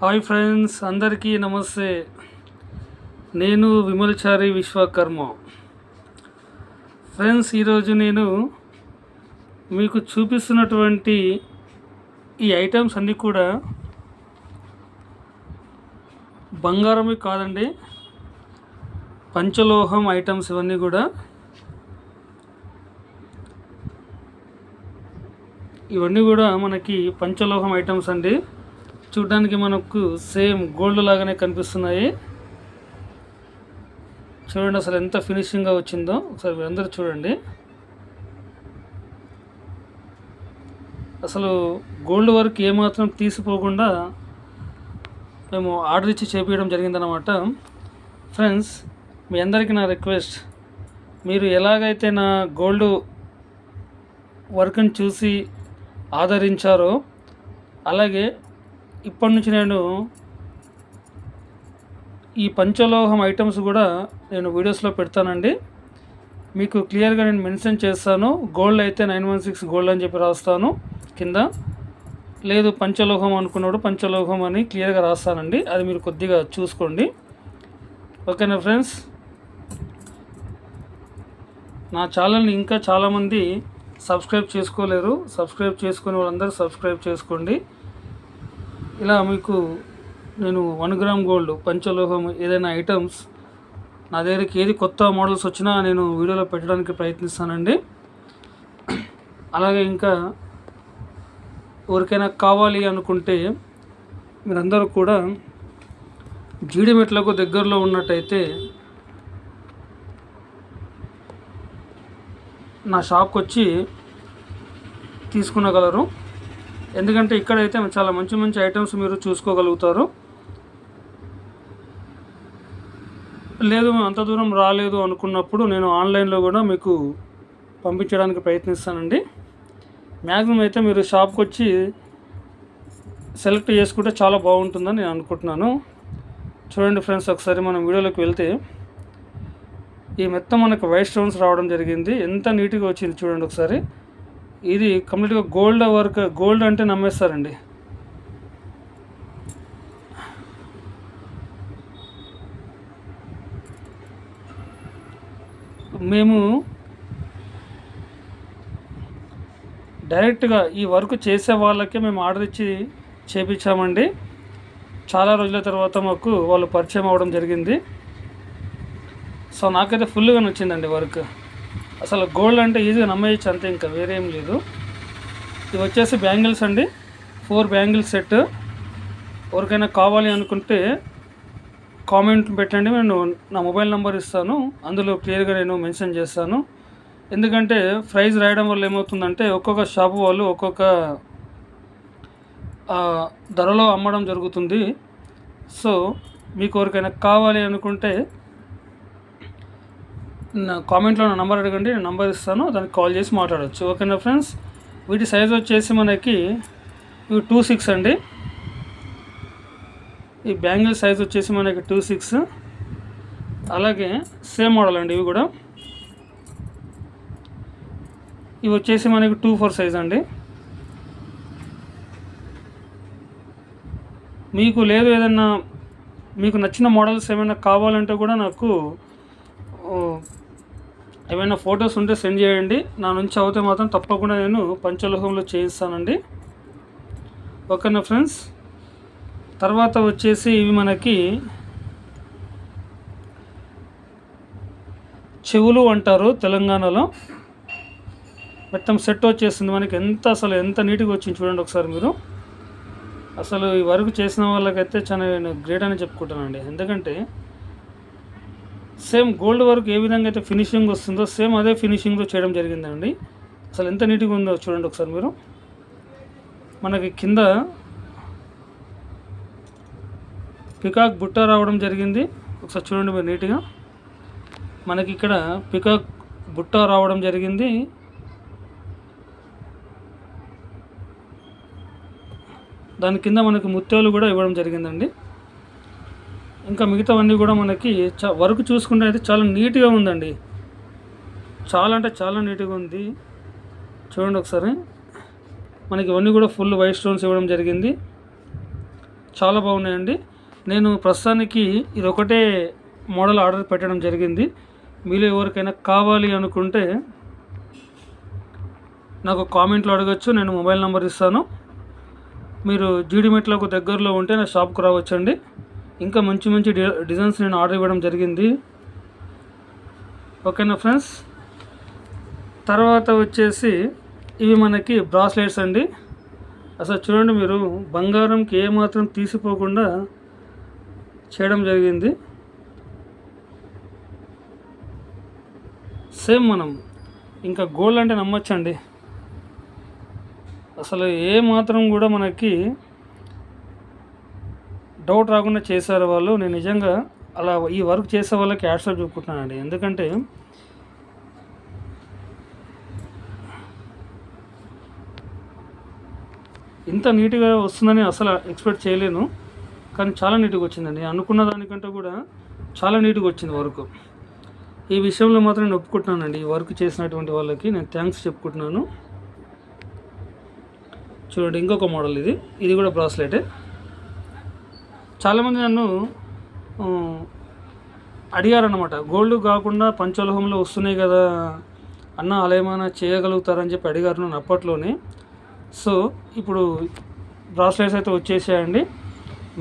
Hi friends అందరికీ నమస్తే. నేను విమల్చారి విశ్వకర్మ. ఫ్రెండ్స్ ఈరోజు నేను మీకు చూపిస్తున్నటువంటి ఈ ఐటమ్స్ అన్నీ కూడా బంగారమే కాదండి పంచలోహం ఐటమ్స్ ఇవన్నీ కూడా ఇవన్నీ కూడా మనకి పంచలోహం ఐటమ్స్ అండి. చూడడానికి మనకు సేమ్ గోల్డ్ లాగానే కనిపిస్తున్నాయి. చూడండి అసలు ఎంత ఫినిషింగ్గా వచ్చిందో. ఒకసారి మీరందరూ చూడండి. అసలు గోల్డ్ వర్క్ ఏమాత్రం తీసిపోకుండా మేము ఆర్డర్ ఇచ్చి చేపించడం జరిగిందనమాట ఫ్రెండ్స్ మీ అందరికీ నా రిక్వెస్ట్ మీరు ఎలాగైతే నా గోల్డ్ వర్క్ని చూసి ఆదరించారో అలాగే ఇప్పటి నుంచి నేను ఈ పంచలోహం ఐటమ్స్ కూడా నేను వీడియోస్లో పెడతానండి. మీకు క్లియర్గా నేను మెన్షన్ చేస్తాను. గోల్డ్ అయితే నైన్ వన్ సిక్స్ గోల్డ్ అని చెప్పి రాస్తాను కింద. లేదు పంచలోహం అనుకున్నాడు పంచలోహం అని క్లియర్గా రాస్తానండి. అది మీరు కొద్దిగా చూసుకోండి. ఓకేనా ఫ్రెండ్స్? నా ఛానల్ని ఇంకా చాలామంది సబ్స్క్రైబ్ చేసుకోలేరు. సబ్స్క్రైబ్ చేసుకునే వాళ్ళందరూ సబ్స్క్రైబ్ చేసుకోండి. ఇలా మీకు నేను వన్ గ్రామ్ గోల్డ్ పంచలోహం ఏదైనా ఐటమ్స్ నా దగ్గరికి ఏది కొత్త మోడల్స్ వచ్చినా నేను వీడియోలో పెట్టడానికి ప్రయత్నిస్తానండి. అలాగే ఇంకా ఎవరికైనా కావాలి అనుకుంటే మీరందరూ కూడా జీడిమెట్లకు దగ్గరలో ఉన్నట్టయితే నా షాప్కి వచ్చి తీసుకునగలరు. ఎందుకంటే ఇక్కడైతే చాలా మంచి మంచి ఐటమ్స్ మీరు చూసుకోగలుగుతారు. లేదు అంత దూరం రాలేదు అనుకున్నప్పుడు నేను ఆన్లైన్లో కూడా మీకు పంపించడానికి ప్రయత్నిస్తానండి. మ్యాక్సిమం అయితే మీరు షాప్కి వచ్చి సెలెక్ట్ చేసుకుంటే చాలా బాగుంటుందని నేను అనుకుంటున్నాను. చూడండి ఫ్రెండ్స్ ఒకసారి మనం వీడియోలోకి వెళ్తే ఈ మెత్త మనకు వైట్ స్టోన్స్ రావడం జరిగింది. ఎంత నీట్గా వచ్చింది చూడండి ఒకసారి. ఇది కంప్లీట్గా గోల్డ్ వర్క్ గోల్డ్ అంటే నమ్మేస్తారండి. మేము డైరెక్ట్గా ఈ వర్క్ చేసే వాళ్ళకే మేము ఆర్డర్ ఇచ్చి చేపించామండి. చాలా రోజుల తర్వాత మాకు వాళ్ళు పరిచయం అవ్వడం జరిగింది. సో నాకైతే ఫుల్గా నచ్చిందండి వర్క్. అసలు గోల్డ్ అంటే ఈజీగా నమ్మేయచ్చు అంతే ఇంకా వేరేం లేదు. ఇది వచ్చేసి బ్యాంగిల్స్ అండి. Four bangles set. ఎవరికైనా కావాలి అనుకుంటే కామెంట్ పెట్టండి నేను నా మొబైల్ నెంబర్ ఇస్తాను. అందులో క్లియర్గా నేను మెన్షన్ చేస్తాను. ఎందుకంటే ప్రైజ్ రాయడం వల్ల ఏమవుతుందంటే ఒక్కొక్క షాపు వాళ్ళు ఒక్కొక్క ధరలో అమ్మడం జరుగుతుంది. సో మీకు ఎవరికైనా కావాలి అనుకుంటే కామెంట్లో నా నెంబర్ అడగండి నేను నెంబర్ ఇస్తాను దానికి కాల్ చేసి మాట్లాడవచ్చు ఓకేనా ఫ్రెండ్స్ వీటి సైజ్ వచ్చేసి మనకి ఇవి టూ సిక్స్ అండి. ఈ బ్యాంగిల్ సైజ్ వచ్చేసి మనకి టూ సిక్స్ అలాగే సేమ్ మోడల్ అండి ఇవి కూడా. ఇవి వచ్చేసి మనకి టూ ఫోర్ సైజ్ అండి. మీకు లేదు ఏదన్నా మీకు నచ్చిన మోడల్స్ ఏమైనా కావాలంటే కూడా నాకు ఏమైనా ఫొటోస్ ఉంటే సెండ్ చేయండి. నా నుంచి అవుతే మాత్రం తప్పకుండా నేను పంచలోహంలో చేయిస్తానండి. ఓకేనా ఫ్రెండ్స్? తర్వాత వచ్చేసి ఇవి మనకి చెవులు అంటారు తెలంగాణలో. మొత్తం సెట్ వచ్చేసింది మనకి. ఎంత అసలు ఎంత నీట్గా వచ్చింది చూడండి ఒకసారి మీరు. అసలు ఈ వర్క్ చేసిన వాళ్ళకైతే చాలా గ్రేట్ అని చెప్పుకుంటానండి. ఎందుకంటే సేమ్ గోల్డ్ వర్క్ ఏ విధంగా అయితే ఫినిషింగ్ వస్తుందో సేమ్ అదే ఫినిషింగ్తో చేయడం జరిగిందండి. అసలు ఎంత నీట్గా ఉందో చూడండి ఒకసారి మీరు. మనకి కింద పికాక్ బుట్ట రావడం జరిగింది. ఒకసారి చూడండి మీరు నీట్గా. మనకి ఇక్కడ పికాక్ బుట్ట రావడం జరిగింది. దాని కింద మనకి ముత్యాలు కూడా ఇవ్వడం జరిగిందండి. ఇంకా మిగతావన్నీ కూడా మనకి చ వర్క్ చూసుకుంటే అయితే చాలా నీట్గా ఉందండి. చాలా అంటే చాలా నీట్గా ఉంది. చూడండి ఒకసారి. మనకి ఇవన్నీ కూడా ఫుల్ వైట్ స్టోన్స్ ఇవ్వడం జరిగింది. చాలా బాగున్నాయండి. నేను ప్రస్తుతానికి ఇది ఒకటే మోడల్ ఆర్డర్ పెట్టడం జరిగింది. మీలో ఎవరికైనా కావాలి అనుకుంటే నాకు కామెంట్లో అడగచ్చు నేను మొబైల్ నెంబర్ ఇస్తాను. మీరు జీడిమెట్లకు దగ్గరలో ఉంటే నా షాప్కు రావచ్చండి. ఇంకా మంచి మంచి డిజైన్స్ నేను ఆర్డర్ ఇవ్వడం జరిగింది. ఓకేనా ఫ్రెండ్స్? తర్వాత వచ్చేసి ఇవి మనకి బ్రాస్లెట్స్ అండి. అసలు చూడండి మీరు బంగారంకి ఏమాత్రం తీసిపోకుండా చేయడం జరిగింది. సేమ్ మనం ఇంకా గోల్డ్ అంటే నమ్మొచ్చండి. అసలు ఏ మాత్రం కూడా మనకి డౌట్ రాకుండా చేశారు వాళ్ళు. నేను నిజంగా అలా ఈ వర్క్ చేసే వాళ్ళకి యాడ్సాప్ చూపుకుంటున్నానండి. ఎందుకంటే ఇంత నీట్గా వస్తుందని అసలు ఎక్స్పెక్ట్ చేయలేను. కానీ చాలా నీట్గా వచ్చిందండి. అనుకున్న దానికంటే కూడా చాలా నీట్గా వచ్చింది వర్క్. ఈ విషయంలో మాత్రం నేను ఒప్పుకుంటున్నానండి. ఈ వర్క్ చేసినటువంటి వాళ్ళకి నేను థ్యాంక్స్ చెప్పుకుంటున్నాను. చూడండి ఇంకొక మోడల్ ఇది. ఇది కూడా బ్రాస్లెటే. చాలామంది నన్ను అడిగారనమాట గోల్డ్ కాకుండా పంచలోహంలో వస్తున్నాయి కదా అన్న అలా ఏమైనా చేయగలుగుతారని చెప్పి అడిగారు నన్ను అప్పట్లోనే. సో ఇప్పుడు బ్రాస్లెట్స్ అయితే వచ్చేసాయండి.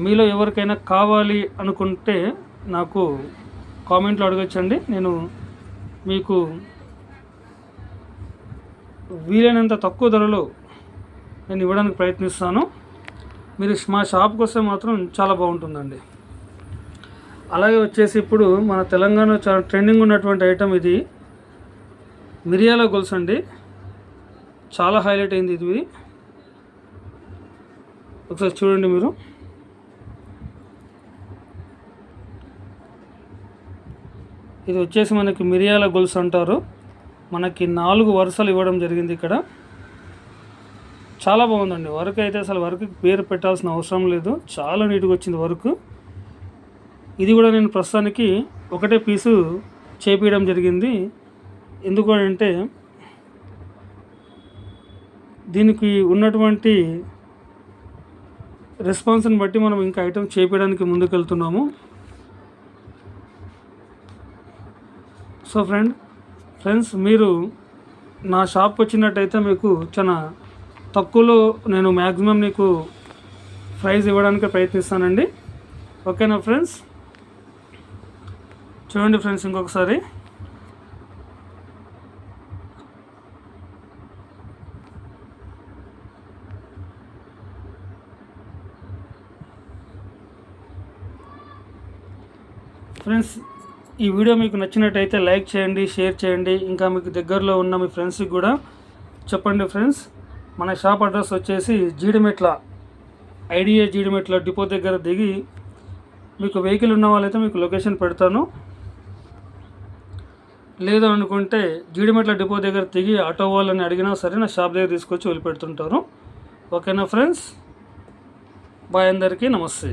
మీలో ఎవరికైనా కావాలి అనుకుంటే నాకు కామెంట్లో అడగచ్చండి. నేను మీకు వీలైనంత తక్కువ ధరలో నేను ఇవ్వడానికి ప్రయత్నిస్తాను. మీరు మా షాప్కి వస్తే మాత్రం చాలా బాగుంటుందండి. అలాగే వచ్చేసి ఇప్పుడు మన తెలంగాణలో చాలా ట్రెండింగ్ ఉన్నటువంటి ఐటమ్ ఇది. మిరియాల గొలుసు అండి. చాలా హైలైట్ అయింది ఇది. ఒకసారి చూడండి మీరు. ఇది వచ్చేసి మనకి మిరియాల గొలుసు అంటారు. మనకి నాలుగు వరుసలు ఇవ్వడం జరిగింది ఇక్కడ. చాలా బాగుందండి. వర్క్ అయితే అసలు వర్క్కి పేరు పెట్టాల్సిన అవసరం లేదు. చాలా నీట్గా వచ్చింది వర్క్. ఇది కూడా నేను ప్రస్తుతానికి ఒకటే పీసు చేపించడం జరిగింది. ఎందుకు అంటే దీనికి ఉన్నటువంటి రెస్పాన్స్ని బట్టి మనం ఇంకా ఐటమ్ చేపించడానికి ముందుకెళ్తున్నాము. సో ఫ్రెండ్ ఫ్రెండ్స్ మీరు నా షాప్కి వచ్చినట్టయితే మీకు చాలా తక్కువలో నేను మ్యాక్సిమం నీకు ప్రైజ్ ఇవ్వడానికి ప్రయత్నిస్తానండి. ఓకేనా ఫ్రెండ్స్ చూడండి ఫ్రెండ్స్ ఇంకొకసారి. ఫ్రెండ్స్ ఈ వీడియో మీకు నచ్చినట్టయితే లైక్ చేయండి షేర్ చేయండి. ఇంకా మీకు దగ్గరలో ఉన్న మీ ఫ్రెండ్స్కి కూడా చెప్పండి ఫ్రెండ్స్ మన షాప్ అడ్రస్ వచ్చేసి జీడిమెట్ల ఐడియా జీడిమెట్ల డిపో దగ్గర దిగి మీకు వెహికల్ ఉన్న వాళ్ళైతే మీకు లొకేషన్ పెడతాను. లేదు అనుకుంటే జీడిమెట్ల డిపో దగ్గర దిగి ఆటో వాళ్ళని అడిగినా సరే నా షాప్ దగ్గర తీసుకొచ్చి వదిలిపెడుతుంటారు. ఓకేనా ఫ్రెండ్స్? బాయ్ అందరికీ నమస్తే.